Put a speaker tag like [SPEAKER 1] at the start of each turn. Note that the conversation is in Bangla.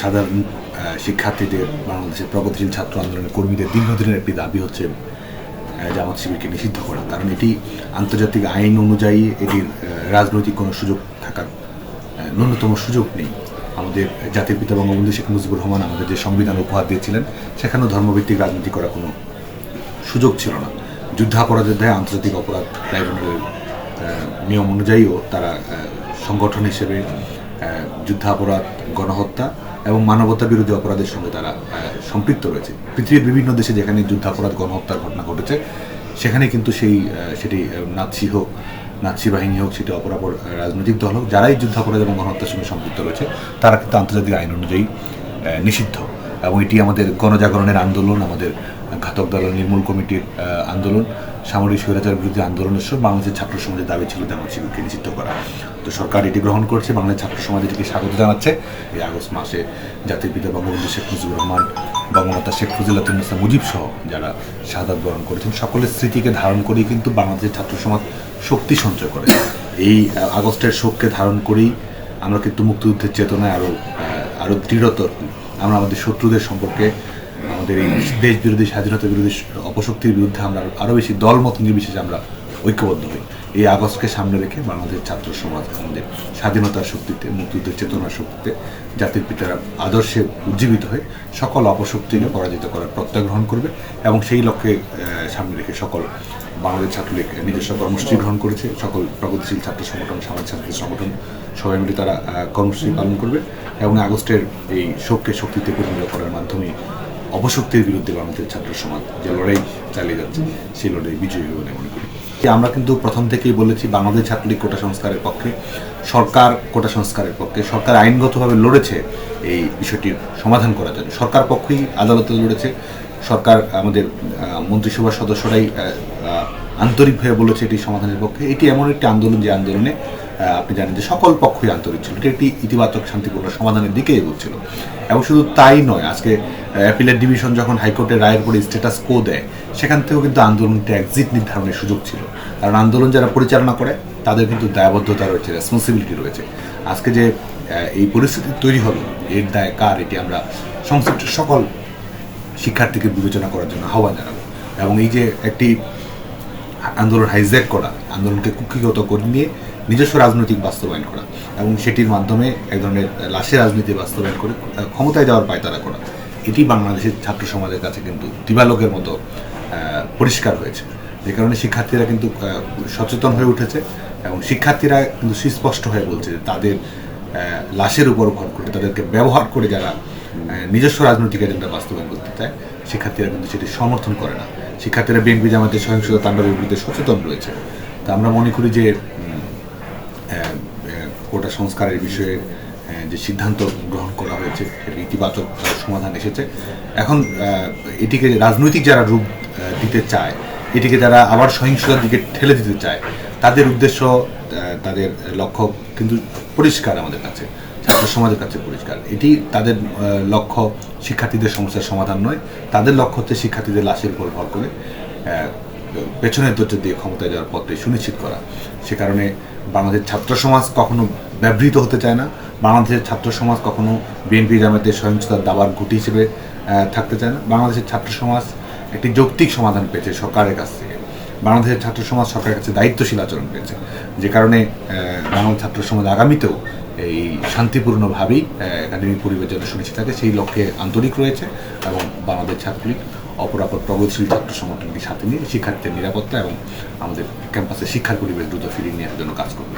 [SPEAKER 1] সাধারণ শিক্ষার্থীদের, বাংলাদেশের প্রগতিশীল ছাত্র আন্দোলনের কর্মীদের দীর্ঘদিনের একটি দাবি হচ্ছে জামাত শিবিরকে নিষিদ্ধ করা। কারণ এটি আন্তর্জাতিক আইন অনুযায়ী এটির রাজনৈতিক কোনো সুযোগ থাকার ন্যূনতম সুযোগ নেই। আমাদের জাতির পিতা বঙ্গবন্ধু শেখ মুজিবুর রহমান আমাদের যে সংবিধান উপহার দিয়েছিলেন, সেখানেও ধর্মভিত্তিক রাজনীতি করার কোনো সুযোগ ছিল না। যুদ্ধাপরাধের দায়ে আন্তর্জাতিক অপরাধ ট্রাইব্যুনালের নিয়ম অনুযায়ীও তারা সংগঠন হিসেবে যুদ্ধাপরাধ, গণহত্যা এবং মানবতা বিরোধী অপরাধের সঙ্গে তারা সম্পৃক্ত রয়েছে। পৃথিবীর বিভিন্ন দেশে যেখানে যুদ্ধাপরাধ, গণহত্যার ঘটনা ঘটেছে, সেখানে কিন্তু সেই সেটি নাৎসি হোক, নাৎসি বাহিনী হোক, সেটি অপরাপর রাজনৈতিক দল হোক, যারাই যুদ্ধাপরাধ এবং গণহত্যার সঙ্গে সম্পৃক্ত রয়েছে, তারা কিন্তু আন্তর্জাতিক আইন অনুযায়ী নিষিদ্ধ। এবং এটি আমাদের গণজাগরণের আন্দোলন, আমাদের ঘাতক দল নির্মূল কমিটির আন্দোলন। সামরিক স্বৈরাচার বিরুদ্ধে আন্দোলনের সব বাংলাদেশের ছাত্র সমাজের দাবি ছিল জামাত শিবিরকে নিষিদ্ধ করা। তো সরকার এটি গ্রহণ করছে। বাংলাদেশ ছাত্র সমাজ এটিকে স্বাগত জানাচ্ছে। এই আগস্ট মাসে জাতির পিতা বঙ্গবন্ধু শেখ মুজিবুর রহমান, বঙ্গমাতা শেখ ফজিলাতুন্নেসা মুজিব সহ যারা শাহাদাত বরণ করেছেন, সকলের স্মৃতিকে ধারণ করেই কিন্তু বাংলাদেশের ছাত্র সমাজ শক্তি সঞ্চয় করে। এই আগস্টের শোককে ধারণ করেই আমরা কিন্তু মুক্তিযুদ্ধের চেতনায় আরও আরও দৃঢ়তর আমরা আমাদের শত্রুদের সম্পর্কে, আমাদের এই দেশ বিরোধী স্বাধীনতা বিরোধী অপশক্তির বিরুদ্ধে আমরা আরও বেশি দল মত নির্বিশেষে আমরা ঐক্যবদ্ধ হই। এই আগস্টকে সামনে রেখে বাংলাদেশের ছাত্র সমাজ, আমাদের স্বাধীনতার শক্তিতে, মুক্তিযুদ্ধের চেতনার শক্তিতে জাতির পিতার আদর্শে উজ্জীবিত হয়ে সকল অপশক্তিকে পরাজিত করার প্রত্যয় গ্রহণ করবে এবং সেই লক্ষ্যে সামনে রেখে সকল বাংলাদেশ ছাত্রলীগ নিজস্ব কর্মসূচি গ্রহণ করেছে। সকল প্রগতিশীল ছাত্র সংগঠন সমাজ ছাত্র সংগঠন সবাই মিলে তারা কর্মসূচি পালন করবে এবং আগস্টের এই শোককে শক্তিতে পরিণত করার মাধ্যমে অপশক্তির বিরুদ্ধে বাংলাদেশের ছাত্র সমাজ যে লড়াই চালিয়ে যাচ্ছে সেই লড়াই বিজয়ী হবে বলে মনে করি। আমরা কিন্তু প্রথম থেকেই বলেছি বাংলাদেশ ছাত্রলীগ কোটা সংস্কারের পক্ষে সরকার কোটা সংস্কারের পক্ষে সরকার আইনগতভাবে লড়েছে এই বিষয়টির সমাধান করার জন্য। সরকার পক্ষেই আদালতে লড়েছে সরকার আমাদের মন্ত্রিসভার সদস্যরাই আহ, আহ, আন্তরিক হয়ে বলেছে এটি সমাধানের পক্ষে। এটি এমন একটি আন্দোলন যে আন্দোলনে আপনি জানেন যে সকল পক্ষই আন্তরিক ছিল এটি একটি ইতিবাচক শান্তিপূর্ণ সমাধানের দিকে এগোচ্ছিল। এবং শুধু তাই নয়, আজকে অ্যাপিলের ডিভিশন যখন হাইকোর্টের রায়ের পরে স্ট্যাটাস কো দেয়, সেখান থেকেও কিন্তু আন্দোলনটা এক্সিট নির্ধারণের সুযোগ ছিল। কারণ আন্দোলন যারা পরিচালনা করে, তাদের কিন্তু দায়বদ্ধতা রয়েছে রেসপন্সিবিলিটি রয়েছে। আজকে যে এই পরিস্থিতি তৈরি হলো, এর দায় কার, এটি আমরা সংশ্লিষ্ট সকল শিক্ষার্থীকে বিবেচনা করার জন্য আহ্বান জানাব। এবং এই যে একটি আন্দোলন হাইজ্যাক করা, আন্দোলনকে কুক্ষিগত করে নিয়ে নিজস্ব রাজনৈতিক বাস্তবায়ন করা এবং সেটির মাধ্যমে এক ধরনের লাশের রাজনীতি বাস্তবায়ন করে ক্ষমতায় যাওয়ার পায়তারা করা। এটি বাংলাদেশের ছাত্র সমাজের কাছে কিন্তু দিবালোকের মতো পরিষ্কার হয়েছে। যে কারণে শিক্ষার্থীরা কিন্তু সচেতন হয়ে উঠেছে এবং শিক্ষার্থীরা কিন্তু সুস্পষ্ট হয়ে বলছে যে তাদের লাশের উপর ভর করে, তাদেরকে ব্যবহার করে যারা নিজস্ব রাজনৈতিক এজেন্ডা বাস্তবায়ন করতে চায়, শিক্ষার্থীরা কিন্তু সেটি সমর্থন করে না। শিক্ষার্থীরা বিএনপি জামাতের সহিংসতা তাণ্ডবের বিরুদ্ধে সচেতন রয়েছে। তা আমরা মনে করি যে কোটা সংস্কারের বিষয়ে যে সিদ্ধান্ত গ্রহণ করা হয়েছে ইতিবাচক সমাধান এসেছে। এখন এটিকে রাজনৈতিক যারা রূপ দিতে চায়, এটিকে যারা আবার সহিংসতার দিকে ঠেলে দিতে চায়, তাদের উদ্দেশ্য তাদের লক্ষ্য কিন্তু পরিষ্কার আমাদের কাছে, ছাত্র সমাজের কাছে পরিষ্কার। এটি তাদের লক্ষ্য শিক্ষার্থীদের সমস্যার সমাধান নয়, তাদের লক্ষ্য হচ্ছে শিক্ষার্থীদের লাশের উপর ভর করে পেছনের দরজা দিয়ে ক্ষমতায় যাওয়ার পথটি সুনিশ্চিত করা। সে কারণে বাংলাদেশের ছাত্র সমাজ কখনো ব্যবহৃত হতে চায় না। বাংলাদেশের ছাত্র সমাজ কখনো বিএনপি জামাতের সহিংসতার দাবার ঘুটি হিসেবে থাকতে চায় না। বাংলাদেশের ছাত্র সমাজ একটি যৌক্তিক সমাধান পেয়েছে সরকারের কাছ থেকে। বাংলাদেশের ছাত্র সমাজ সরকারের কাছে দায়িত্বশীল আচরণ পেয়েছে। যে কারণে বাংলাদেশ ছাত্র সমাজ আগামীতেও এই শান্তিপূর্ণভাবেই একাডেমিক পরিবেশ যেন সুনিশ্চিত থাকে, সেই লক্ষ্যে আন্তরিক রয়েছে এবং বাংলাদেশ ছাত্রলীগ অপরাপর প্রগতিশীল ছাত্র সংগঠনকে সাথে নিয়ে শিক্ষার্থীদের নিরাপত্তা এবং আমাদের ক্যাম্পাসে শিক্ষার পরিবেশ দ্রুত ফিরিয়ে নেওয়ার জন্য কাজ করবে।